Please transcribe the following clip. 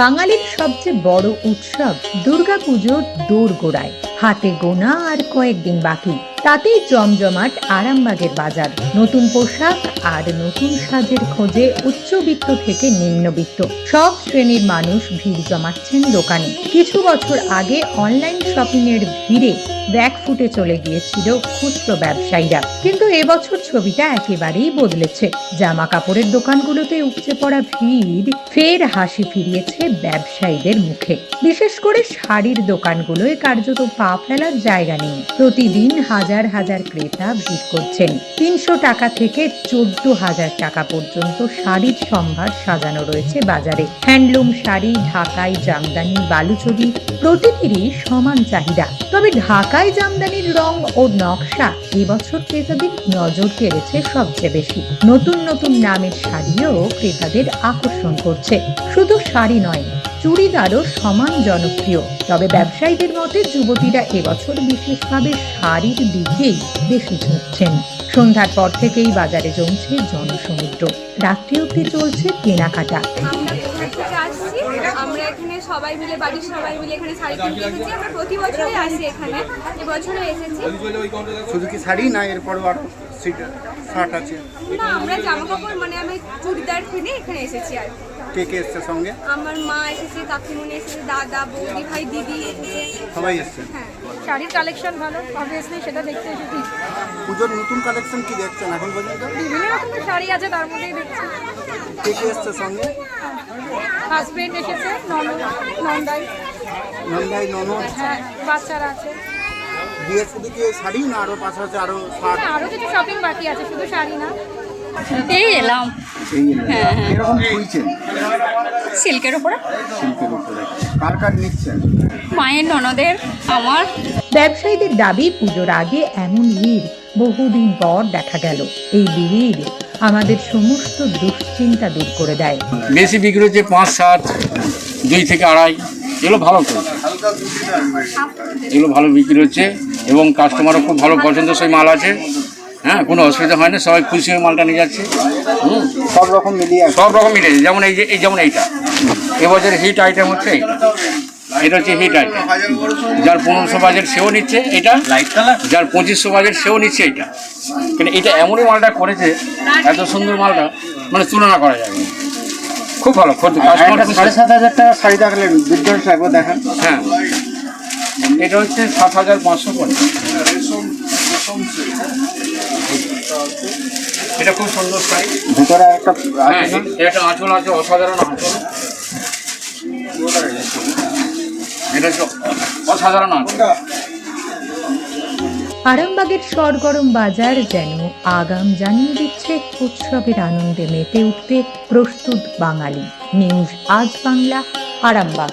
বাঙালির সবচেয়ে বড় উৎসব দুর্গাপুজোর দোর গোড়ায় হাতে গোনা আর কয়েকদিন বাকি। তাতেই জমজমাট আরামবাগের বাজার। নতুন পোশাক আর নতুন সাজের খোঁজে উচ্চবিত্ত থেকে নিম্নবিত্ত। সব শ্রেণির মানুষ ভিড় জমাচ্ছেন দোকানে। কিছু বছর আগে অনলাইন শপিং এর ভিড়ে ব্যাক ফুটে চলে গিয়েছিল খুচরো ব্যবসায়ীরা। কিন্তু এবছর ছবিটা একেবারেই বদলেছে। জামা কাপড়ের দোকানগুলোতে উপচে পড়া ভিড় ফের হাসি ফিরিয়েছে ব্যবসায়ীদের মুখে। বিশেষ করে শাড়ির দোকানগুলোয় কার্যত পা ফেলার জায়গা নেই। প্রতিদিন হাজার হাজার ক্রেতা ভিড় করছেন। তিনশো টাকা থেকে চোদ্দ হাজার টাকা পর্যন্ত শাড়ির সম্ভার সাজানো রয়েছে বাজারে। হ্যান্ডলুম শাড়ি, ঢাকাই, জামদানি, বালুচরি প্রতিটিরই সমান চাহিদা। তবে ঢাকাই জামদানির রং ও নকশা এবছর ক্রেতাদের নজর কেড়েছে সবচেয়ে বেশি। নতুন নতুন নামের শাড়িও ক্রেতাদের আকর্ষণ করছে। শুধু শাড়ি নয়, চুড়িদারও সমান জনপ্রিয়। তবে ব্যবসায়ীদের মতে যুবতীরা এবছর বিশেষভাবে শাড়ির দিকেই বেশি ঝুঁকছেন। সন্ধ্যার পর থেকেই বাজারে জমছে জনসমুদ্র। রাত্রি অব্দি চলছে কেনাকাটা। আমরা এখানে সবাই মিলে বাড়ির সবাই মিলে এখানে শাড়ি কিনতে এসেছি। আমরা প্রতি বছরই আসি এখানে। এবছরও এসেছি। শুধু কি শাড়ি না এরপরও আরও শার্ট আছে? না আমরা জামা কাপড় মানে আমি চুড়িদার কিনে এখানে এসেছি আর কি। কে এসছে সঙ্গে? আমার মা এসেছে কাকিমুনি এসেছে দাদা বৌদি ভাই দিদি এসেছে। সবাই এসছে? হ্যাঁ। শাড়ির কালেকশন ভালো অবভিয়াসলি সেটা দেখতে এসেছি। পুজোর নতুন কালেকশন কি দেখছেন এখন পর্যন্ত? বিভিন্ন রকমের শাড়ি আছে তার মধ্যেই দেখছি। কে কে এসছে সঙ্গে? হাজবেন্ড এসেছে ননদ নন্দাই। নন্দাই ননদ? হ্যাঁ বাচ্চারা আছে। বিয়ে শুধু কি শাড়ি না আরও পাশাপাশি আরও আরও কিছু শপিং বাকি আছে শুধু শাড়ি না। এই এলাম। হ্যাঁ, হ্যাঁ। এরকম সিল্কের উপরে। শিল্পের উপরে। কার কার নিচ্ছেন? মায়ের ননদের আমার। ব্যবসায়ীদের দাবি পুজোর আগে এমন ভিড় বহুদিন পর দেখা গেল। এই ভিড় আমাদের সমস্ত দুশ্চিন্তা দূর করে দেয়। বেশি বিক্রি হচ্ছে পাঁচ সাত দুই থেকে আড়াই। এগুলো ভালো তো এগুলো ভালো বিক্রি হচ্ছে এবং কাস্টমারও খুব ভালো পছন্দসই মাল আছে। হ্যাঁ কোনো অসুবিধা হয় না সবাই খুশি হয়ে মালটা নিয়ে যাচ্ছে। হুম সব রকম মিলিয়ে সব রকম মিলে যেমন এই যে এই যেমন এইটা। এবছর হিট আইটেম হচ্ছে এইটা। এটা হচ্ছে হিট আইটেম। যার পনেরোশো বাজেট সেও নিচ্ছে এটা লাইট কালার যার পঁচিশশো বাজেট সেও নিচ্ছে এটা। কিন্তু এটা এমনই মালটা করেছে এত সুন্দর মালটা মানে তুলনা করা যাবে খুব ভালো সাড়ে সাত হাজার টাকা শাড়ি দেখালেন বিদ্যুৎ একবার দেখান। হ্যাঁ। এটা হচ্ছে সাত হাজার পাঁচশো পঞ্চাশ এটা খুব সুন্দর শাড়ি ভিতরে একটা হ্যাঁ? এটা আঁচল আছে অসাধারণ আঁচল। এটা অসাধারণ আঁচল। আরামবাগের সরগরম বাজার যেন আগাম জানিয়ে দিচ্ছে উৎসবের আনন্দে মেতে উঠতে প্রস্তুত বাঙালি। নিউজ আজ বাংলা আরামবাগ।